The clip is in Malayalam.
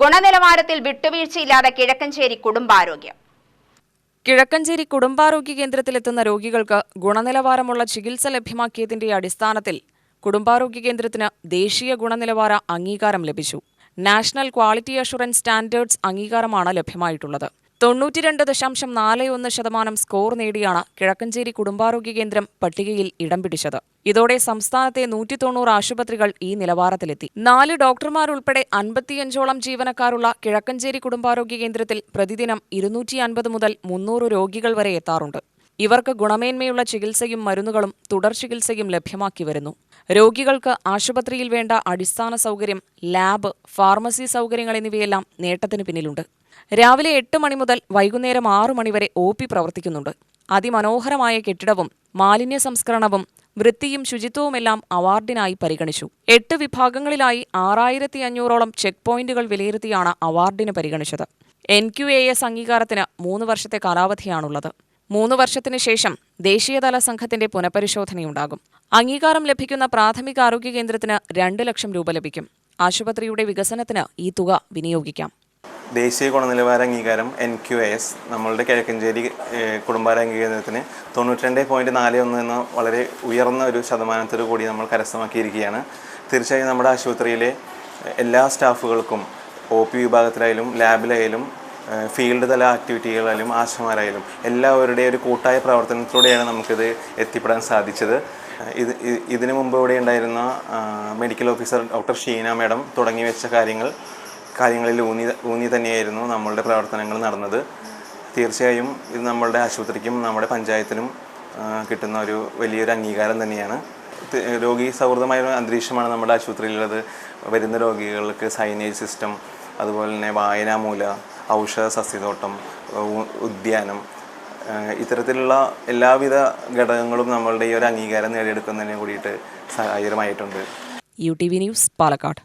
ഗുണനിലവാരത്തിൽ വിട്ടുവീഴ്ചയില്ലാതെ കിഴക്കഞ്ചേരി കുടുംബാരോഗ്യം. കിഴക്കഞ്ചേരി കുടുംബാരോഗ്യ കേന്ദ്രത്തിലെത്തുന്ന രോഗികൾക്ക് ഗുണനിലവാരമുള്ള ചികിത്സ ലഭ്യമാക്കിയതിന്റെ അടിസ്ഥാനത്തിൽ കുടുംബാരോഗ്യ കേന്ദ്രത്തിന് ദേശീയ ഗുണനിലവാര അംഗീകാരം ലഭിച്ചു. നാഷണൽ ക്വാളിറ്റി അഷുറൻസ് സ്റ്റാൻഡേർഡ്സ് അംഗീകാരമാണ് ലഭ്യമായിട്ടുള്ളത്. തൊണ്ണൂറ്റിരണ്ട് ദശാംശം നാല് ഒന്ന് ശതമാനം സ്കോർ നേടിയാണ് കിഴക്കഞ്ചേരി കുടുംബാരോഗ്യ കേന്ദ്രം പട്ടികയിൽ ഇടം പിടിച്ചത്. ഇതോടെ സംസ്ഥാനത്തെ നൂറ്റി തൊണ്ണൂറ് ആശുപത്രികൾ ഈ നിലവാരത്തിലെത്തി. നാല് ഡോക്ടർമാരുൾപ്പെടെ അൻപത്തിയഞ്ചോളം ജീവനക്കാരുള്ള കിഴക്കഞ്ചേരി കുടുംബാരോഗ്യ കേന്ദ്രത്തിൽ പ്രതിദിനം ഇരുന്നൂറ്റി അൻപത് മുതൽ മുന്നൂറ് രോഗികൾ വരെ എത്താറുണ്ട്. ഇവർക്ക് ഗുണമേന്മയുള്ള ചികിത്സയും മരുന്നുകളും തുടർ ചികിത്സയും ലഭ്യമാക്കി വരുന്നു. രോഗികൾക്ക് ആശുപത്രിയിൽ വേണ്ട അടിസ്ഥാന സൗകര്യം ലാബ് ഫാർമസി സൗകര്യങ്ങൾ എന്നിവയെല്ലാം നേട്ടത്തിന് പിന്നിലുണ്ട്. രാവിലെ എട്ട് മണി മുതൽ വൈകുന്നേരം ആറു മണിവരെ ഒ പി പ്രവർത്തിക്കുന്നുണ്ട്. അതിമനോഹരമായ കെട്ടിടവും മാലിന്യ സംസ്കരണവും വൃത്തിയും ശുചിത്വവുമെല്ലാം അവാർഡിനായി പരിഗണിച്ചു. എട്ട് വിഭാഗങ്ങളിലായി ആറായിരത്തി അഞ്ഞൂറോളം ചെക്ക് പോയിന്റുകൾ വിലയിരുത്തിയാണ് അവാർഡിന് പരിഗണിച്ചത്. എൻ ക്യു എ എസ് അംഗീകാരത്തിന് മൂന്ന് വർഷത്തെ കാലാവധിയാണുള്ളത്. മൂന്ന് വർഷത്തിന് ശേഷം ദേശീയതല സംഘത്തിന്റെ പുനഃപരിശോധനയുണ്ടാകും. അംഗീകാരം ലഭിക്കുന്ന പ്രാഥമിക ആരോഗ്യ കേന്ദ്രത്തിന് രണ്ട് ലക്ഷം രൂപ ലഭിക്കും. ആശുപത്രിയുടെ വികസനത്തിന് ഈ തുക വിനിയോഗിക്കാം. ദേശീയ ഗുണനിലവാര അംഗീകാരം എൻ ക്യു എസ് നമ്മളുടെ കിഴക്കഞ്ചേരി കുടുംബാരോഗ്യ കേന്ദ്രത്തിന് തൊണ്ണൂറ്റി രണ്ട് പോയിന്റ് നാല് ഒന്ന് എന്ന വളരെ ഉയർന്ന ഒരു ശതമാനത്തോടു കൂടി നമ്മൾ കരസ്ഥമാക്കിയിരിക്കുകയാണ്. തീർച്ചയായും നമ്മുടെ ആശുപത്രിയിലെ എല്ലാ സ്റ്റാഫുകൾക്കും ഒ പി വിഭാഗത്തിലായാലും ലാബിലായാലും ഫീൽഡ് തല ആക്ടിവിറ്റികളായാലും ആശമാരായാലും എല്ലാവരുടെയും ഒരു കൂട്ടായ പ്രവർത്തനത്തിലൂടെയാണ് നമുക്കിത് എത്തിപ്പെടാൻ സാധിച്ചത്. ഇത് ഇതിനു മുമ്പ് ഇവിടെ ഉണ്ടായിരുന്ന medical officer doctor Sheena madam തുടങ്ങി വെച്ച കാര്യങ്ങൾ കാര്യങ്ങളിൽ ഊന്നി ഊന്നി തന്നെയായിരുന്നു നമ്മളുടെ പ്രവർത്തനങ്ങൾ നടന്നത്. തീർച്ചയായും ഇത് നമ്മളുടെ ആശുപത്രിക്കും നമ്മുടെ പഞ്ചായത്തിനും കിട്ടുന്ന ഒരു വലിയൊരു അംഗീകാരം തന്നെയാണ്. രോഗി സൗഹൃദമായ ഒരു അന്തരീക്ഷമാണ് നമ്മുടെ ആശുപത്രിയിലുള്ളത്. വരുന്ന രോഗികൾക്ക് സൈനേജ് സിസ്റ്റം അതുപോലെ തന്നെ വായനാമൂല ഔഷധ സസ്യത്തോട്ടം ഉദ്യാനം ഇത്തരത്തിലുള്ള എല്ലാവിധ ഘടകങ്ങളും നമ്മളുടെ ഈ ഒരു അംഗീകാരം നേടിയെടുക്കുന്നതിന് കൂടിയിട്ട് സഹായകരമായിട്ടുണ്ട്. U T V news Palakkad.